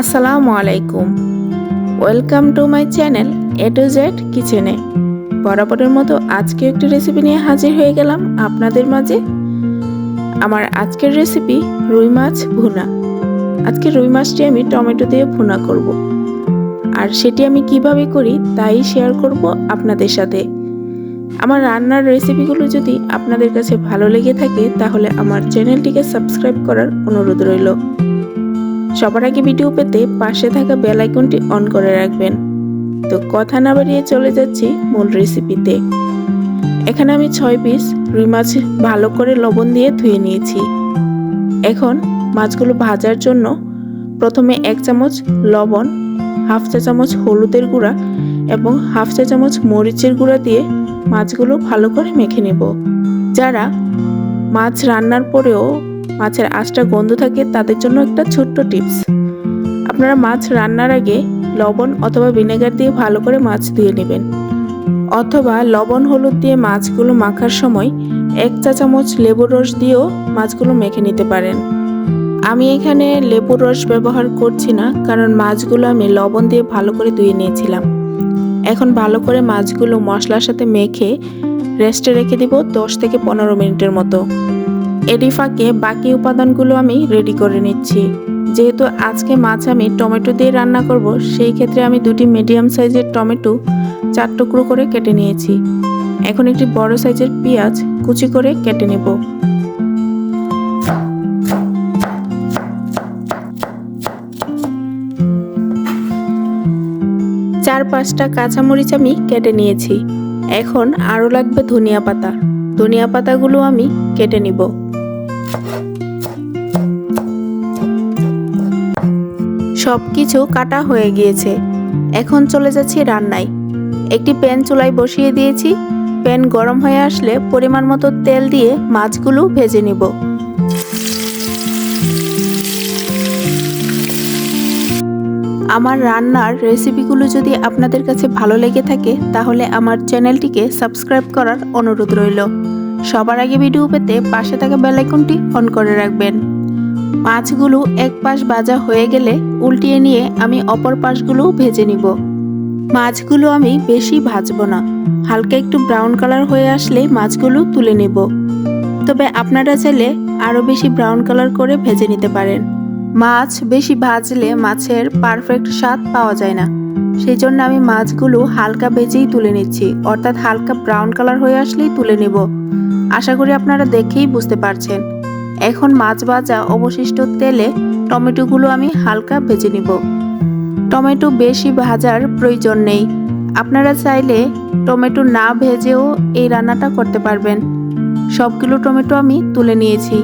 আসসালামু আলাইকুম। Welcome to my channel A to Z কিচেনে বরাবরের মতো আজকে একটি রেসিপি নিয়ে হাজির হয়ে গেলাম আপনাদের মাঝে। আমার আজকের রেসিপি রুই মাছ ভুনা। আজকে রুই মাছটি আমি টমেটো দিয়ে ভুনা করব। আর সেটি আমি কীভাবে করি তাই শেয়ার করব আপনাদের সাথে। আমার রান্নার রেসিপিগুলো যদি আপনাদের কাছে ভালো লেগে থাকে তাহলে আমার চ্যানেলটিকে সাবস্ক্রাইব করার অনুরোধ রইল। সবার আগে ভিডিও পেতে পাশে থাকা বেল আইকনটি অন করে রাখবেন। তো কথা না বাড়িয়ে চলে যাচ্ছি মূল রেসিপিতে। এখানে আমি ছয় পিস রুই মাছ ভালো করে লবণ দিয়ে ধুয়ে নিয়েছি। এখন মাছগুলো ভাজার জন্য প্রথমে এক চামচ লবণ, হাফ চা চামচ হলুদের গুঁড়া এবং হাফ চা চামচ মরিচের গুঁড়া দিয়ে মাছগুলো ভালো করে মেখে নেব। যারা মাছ রান্নার পরেও মাছের আঁচটা গন্ধ থাকে, তাদের জন্য একটা ছোট্ট টিপস। আপনারা মাছ রান্নার আগে লবণ অথবা ভিনেগার দিয়ে ভালো করে মাছ ধুয়ে নেবেন। অথবা লবণ, হলুদ দিয়ে মাছগুলো মাখার সময় এক চা চামচ লেবুর রস দিয়েও মাছগুলো মেখে নিতে পারেন। আমি এখানে লেবুর রস ব্যবহার করছি না, কারণ মাছগুলো আমি লবণ দিয়ে ভালো করে ধুয়ে নিয়েছিলাম। এখন ভালো করে মাছগুলো মশলার সাথে মেখে রেস্টে রেখে দিব দশ থেকে পনেরো মিনিটের মতো। এরই ফাঁকে বাকি উপাদানগুলো আমি রেডি করে নিচ্ছি। যেহেতু আজকে মাছ আমি টমেটো দিয়ে রান্না করব, সেই ক্ষেত্রে আমি দুটি মিডিয়াম সাইজের টমেটো চার টুকরো করে কেটে নিয়েছি। এখন একটি বড় সাইজের পেঁয়াজ কুচি করে কেটে নেব। চার পাঁচটা কাঁচামরিচ আমি কেটে নিয়েছি। এখন আরও লাগবে ধনিয়া পাতা। ধনিয়া পাতাগুলো আমি কেটে নিব। সব কিছু কাটা হয়ে গিয়েছে। এখন চলে যাচ্ছি রান্নায়। একটি প্যান চুলায় বসিয়ে দিয়েছি। প্যান গরম হয়ে আসলে পরিমাণ মতো তেল দিয়ে মাছগুলো ভেজে নিব। আমার রান্নার রেসিপিগুলো যদি আপনাদের কাছে ভালো লেগে থাকে, তাহলে আমার চ্যানেলটিকে সাবস্ক্রাইব করার অনুরোধ রইল। সবার আগে ভিডিও পেতে পাশে থাকা বেলাইকনটি অন করে রাখবেন। মাছগুলো এক পাশ ভাজা হয়ে গেলে উল্টিয়ে নিয়ে আমি অপর পাশগুলো ভেজে নিব। মাছগুলো আমি বেশি ভাজব না। হালকা একটু ব্রাউন কালার হয়ে আসলে মাছগুলো তুলে নেব। তবে আপনারা চাইলে আরও বেশি ব্রাউন কালার করে ভেজে নিতে পারেন। মাছ বেশি ভাজলে মাছের পারফেক্ট স্বাদ পাওয়া যায় না। সেই জন্য আমি মাছগুলো হালকা ভেজেই তুলে নিচ্ছি। অর্থাৎ হালকা ব্রাউন কালার হয়ে আসলেই তুলে নেব। আশা করি আপনারা দেখেই বুঝতে পারছেন। এখন মাছ ভাজা অবশিষ্ট তেলে টমেটোগুলো আমি হালকা ভেজে নিব। টমেটো বেশি ভাজার প্রয়োজন নেই। আপনারা চাইলে টমেটো না ভেজেও এই রান্নাটা করতে পারবেন। সবগুলো টমেটো আমি তুলে নিয়েছি।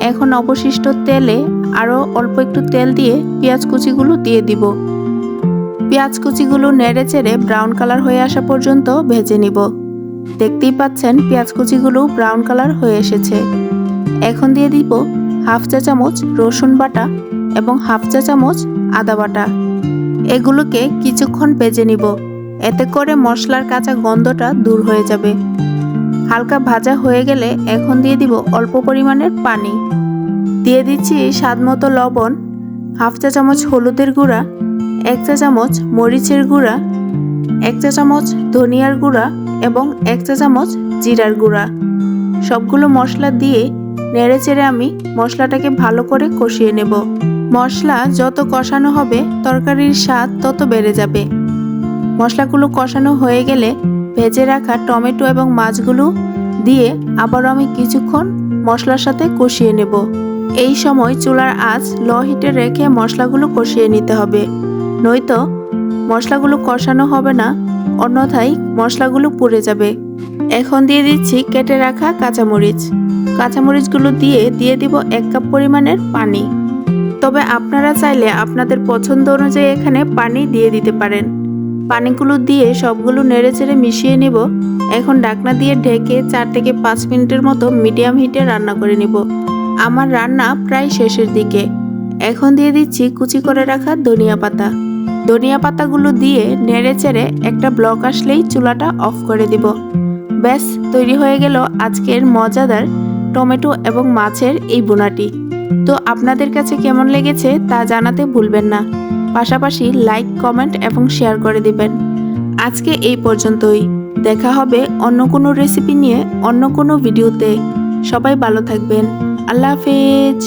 এখন অবশিষ্ট তেলে আরও অল্প একটু তেল দিয়ে পেঁয়াজ কুচিগুলো দিয়ে দিব। পেঁয়াজ কুচিগুলো নেড়ে চেড়ে ব্রাউন কালার হয়ে আসা পর্যন্ত ভেজে নিব। দেখতেই পাচ্ছেন পেঁয়াজ কুচিগুলো ব্রাউন কালার হয়ে এসেছে। এখন দিয়ে দিব হাফ চা চামচ রসুন বাটা এবং হাফ চা চামচ আদা বাটা। এগুলোকে কিছুক্ষণ ভেজে নিব। এতে করে মশলার কাঁচা গন্ধটা দূর হয়ে যাবে। হালকা ভাজা হয়ে গেলে এখন দিয়ে দিব অল্প পরিমাণের পানি। দিয়ে দিচ্ছি স্বাদ মতো লবণ হাফ চা চামচ হলুদের গুঁড়া, এক চা চামচ মরিচের গুঁড়া, এক চা চামচ ধনিয়ার গুঁড়া এবং এক চা চামচ জিরার গুঁড়া। সবগুলো মশলা দিয়ে নেড়ে চেড়ে আমি মশলাটাকে ভালো করে কষিয়ে নেব। মশলা যত কষানো হবে, তরকারির স্বাদ তত বেড়ে যাবে। মশলাগুলো কষানো হয়ে গেলে ভেজে রাখা টমেটো এবং মাছগুলো দিয়ে আবারও আমি কিছুক্ষণ মশলার সাথে কষিয়ে নেব। এই সময় চুলার আঁচ লো হিটে রেখে মশলাগুলো কষিয়ে নিতে হবে। নয়তো মশলাগুলো কষানো হবে না অন্যথায় মশলাগুলো পুড়ে যাবে। এখন দিয়ে দিচ্ছি কেটে রাখা কাঁচামরিচ। কাঁচামরিচগুলো দিয়ে দিয়ে দিব এক কাপ পরিমাণের পানি। তবে আপনারা চাইলে আপনাদের পছন্দ অনুযায়ী এখানে পানি দিয়ে দিতে পারেন। পানিগুলো দিয়ে সবগুলো নেড়ে চেড়ে মিশিয়ে নিব। এখন ডাকনা দিয়ে ঢেকে চার থেকে পাঁচ মিনিটের মতো মিডিয়াম হিটে রান্না করে নিব। আমার রান্না প্রায় শেষের দিকে। এখন দিয়ে দিচ্ছি কুচি করে রাখা ধনিয়া পাতা। ধনিয়া পাতাগুলো দিয়ে নেড়ে চেড়ে একটা ব্লক আসলেই চুলাটা অফ করে দিব। ব্যাস, তৈরি হয়ে গেল আজকের মজাদার টমেটো এবং মাছের এই বোনাটি। তো আপনাদের কাছে কেমন লেগেছে তা জানাতে ভুলবেন না। পাশাপাশি লাইক, কমেন্ট এবং শেয়ার করে দিবেন। আজকে এই পর্যন্তই। দেখা হবে অন্য কোনো রেসিপি নিয়ে অন্য কোনো ভিডিওতে। সবাই ভালো থাকবেন। আল্লাহ হাফেজ।